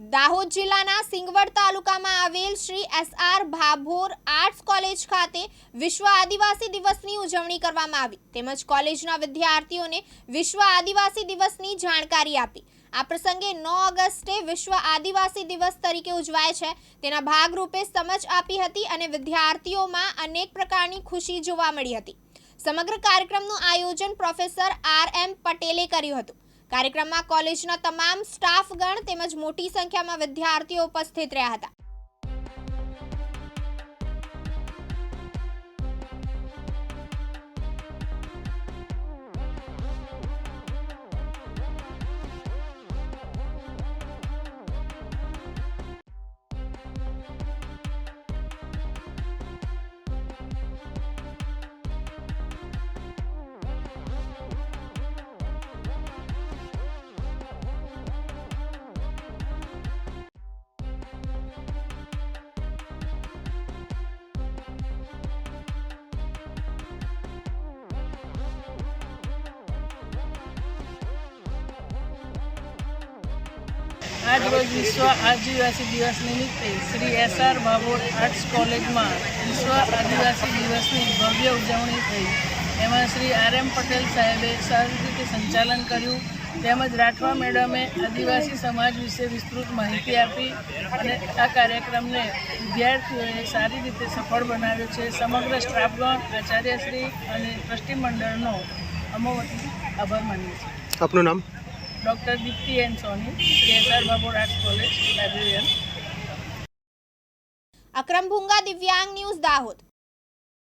દાહોદ જિલ્લાના સિંગવડ તાલુકામાં આવેલ Shri S R Bhabhor arts college ખાતે વિશ્વ આદિવાસી દિવસની ઉજવણી કરવામાં આવી. તેમજ કોલેજના વિદ્યાર્થીઓને વિશ્વ આદિવાસી દિવસની જાણકારી આપી. આ પ્રસંગે નવ ઓગસ્ટે વિશ્વ આદિવાસી દિવસ તરીકે ઉજવાય છે. તેના ભાગરૂપે સમજ આપી હતી અને વિદ્યાર્થીઓમાં અનેક પ્રકારની ખુશી જોવા મળી હતી. સમગ્ર કાર્યક્રમનું આયોજન પ્રોફેસર આર એમ પટેલે કર્યું હતું. કાર્યક્રમમાં કોલેજના તમામ સ્ટાફગણ તેમજ મોટી સંખ્યામાં વિદ્યાર્થીઓ ઉપસ્થિત રહ્યા હતા. આજ રોજ વિશ્વ આદિવાસી દિવસ નિમિત્તે Shri S R Babor arts કોલેજમાં વિશ્વ આદિવાસી દિવસની ભવ્ય ઉજવણી થઈ. એમાં શ્રી આર એમ પટેલ સાહેબે સારી રીતે સંચાલન કર્યું. તેમજ રાઠવા મેડમે આદિવાસી સમાજ વિશે વિસ્તૃત માહિતી આપી અને આ કાર્યક્રમને વિદ્યાર્થીઓએ સારી રીતે સફળ બનાવ્યો છે. સમગ્ર સ્ટાફગણ, આચાર્યશ્રી અને ટ્રસ્ટી મંડળનો અમો આભાર માનીએ છીએ આપનું નામ? Doctor Dipti N Soni Shri S R Babor arts college librarian Akram Bhunga Divyang news Dahod